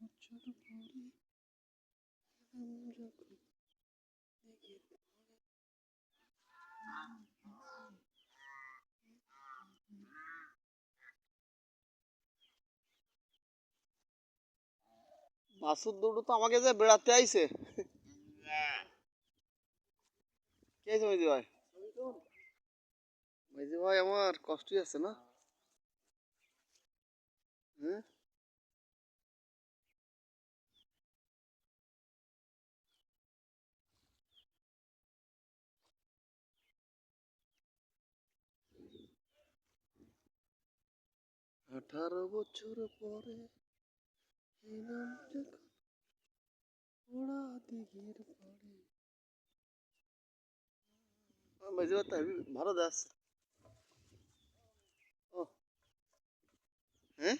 বছর মাসুদ দুটো তো আমাকে যে বেড়াতে আইছে। কে আছে ভাই? ভাই, আমার কষ্টই আছে না? আঠারো বছর পরে দিঘির তাই ভালো দাস ও হ্যাঁ?